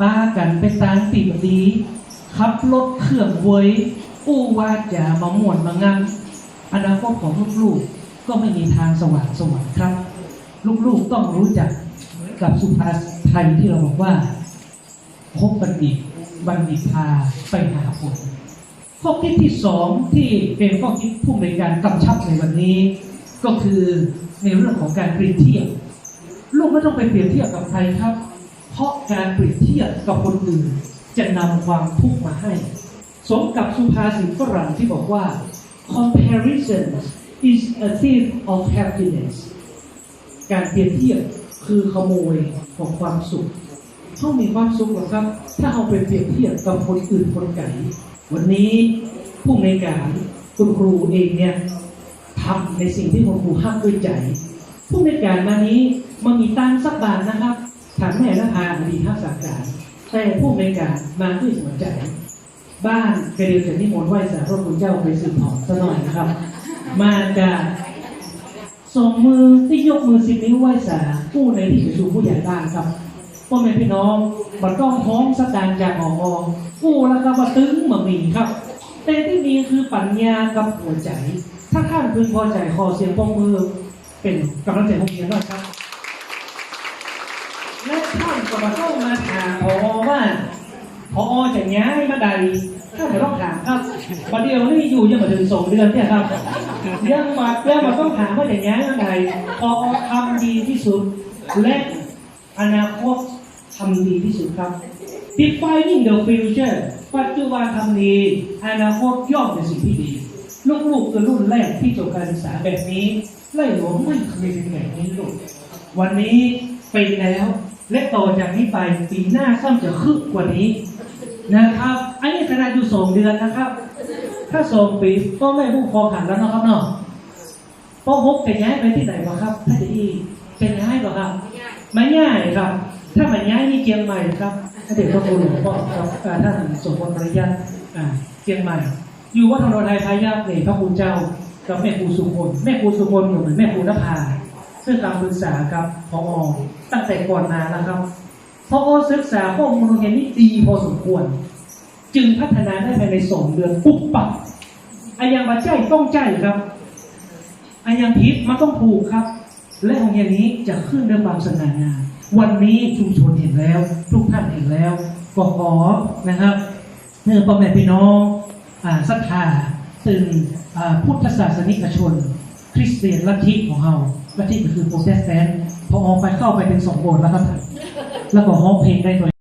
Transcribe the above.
ปากันไปตามตีบดีขับรถเครื่องเว้ยอู้ว่าจะมาม่วนมางานอนาคตของลูกๆ ก็ไม่มีทางสว่างสวรรค์ครับ ลูกๆต้องรู้จักกับสุภาษิตไทยที่เราบอกว่าพบบัณฑิตบัณฑิตพาไปหาผลข้อคิดที่สองที่เป็นข้อคิดผู้ในการกำชับในวันนี้ ก็คือในเรื่องของการเปรียบเทียบ ลูกไม่ต้องไปเปรียบเทียบกับใครครับ เพราะการเปรียบเทียบกับคนอื่นจะนำความทุกข์มาให้ สมกับสุภาษิตฝรั่งที่บอกว่า comparison is a thief of happiness การเปรียบเทียบคือขโมยของความสุขเขามีความสุขหรอครับ ถ้าเอาไปเปรียบเทียบกับคนอื่นคนไก่วันนี้ผู้ในการคุณครูเองเนี่ยทำในสิ่งที่คุณครูห้ามด้วยใจ ผู้ในการมานี้มามีตังสักบาทนะครับ ถามแม่ละพาอดีตข้าราชการแต่ผู้ในการมาด้วยหัวใจ บ้านกระเดียวจะนิมนต์ไหว้สารพระคุณเจ้าไปสืบถอนซะหน่อยนะครับ มาจากสองมือที่ยกมือสิบนิ้วไหว้สาผู้ในที่ประชุมผู้ใหญ่บ้านครับพ่อแม่พี่น้องบัดต้องท้องสตางค์จากหอองผู้แล้วก็มาตึงมามีครับ แต่ที่มีคือปัญญากับหัวใจ ถ้าท่านพึงพอใจขอเสียงปรบมือเป็นกำลังใจของเพียงด้วยครับ ก็มาเข้ามาถามพอว่าพอจะย้ายมาใดถ้าจะต้องถามครับประเดี๋ยวนี่อยู่ยังมาถึงสองเดือนเนี่ยครับยังมาแล้วมาต้องถามว่าจะย้ายมาใดพอทำดีที่สุด และอนาคตทำดีที่สุดครับ defining the future ปัจจุบันทำดีอนาคตย่อมเป็นสิ่งที่ดี ลูกๆคือรุ่นแรกที่จบการศึกษาแบบนี้ไล่หลวงไม่เคยเป็นแบบนี้ลูกวันนี้เป็นแล้ว และต่อจากนี้ไปปีหน้าซ้ำจะคึกกว่านี้นะครับ อันนี้ขนาดอยู่สองเดือนนะครับ ถ้าสองปีก็ไม่ผู้ครองขันแล้วนะครับเนาะพ่อพบจะย้ายไปที่ไหนวะครับ ถ้าจะอีจะย้ายเหรอครับไม่ง่ายครับ ถ้ามันย้ายนี่เชียงใหม่ครับเด็กพระคุณหลวงพ่อครับอ่าท่านสมบูรณ์ปริยัติอ่าเชียงใหม่ อยู่วัดธรรมไทยพายาเนพระคุณเจ้ากับแม่ครูสุคนแม่ครูสุคนอยู่เหมือนแม่ครูนภา ซึ่งการปรึกษากับพอตั้งแต่ก่อนนานแล้วครับพอศึกษาข้อมูลโรงเรียนนี้ดีพอสมควร จึงพัฒนาได้ภายในสองเดือนปุ๊บปับอายังมาใจต้องใจครับอายังผิดมันต้องถูกครับ และโรงเรียนนี้จะขึ้นด้วยความสง่างามวันนี้ชุมชนเห็นแล้ว ทุกท่านเห็นแล้วก็ขอนะครับเนื่อพ่อแม่พี่น้องศรัทธาซึ่งพุทธศาสนิกชน คริสเตียนลัทธิของเราลัทธิก็คือโปรเตสแตนต์พอออกไปเข้าไปเป็นสองโบสถ์แล้วครับ แล้วก็ร้องเพลงได้ตัว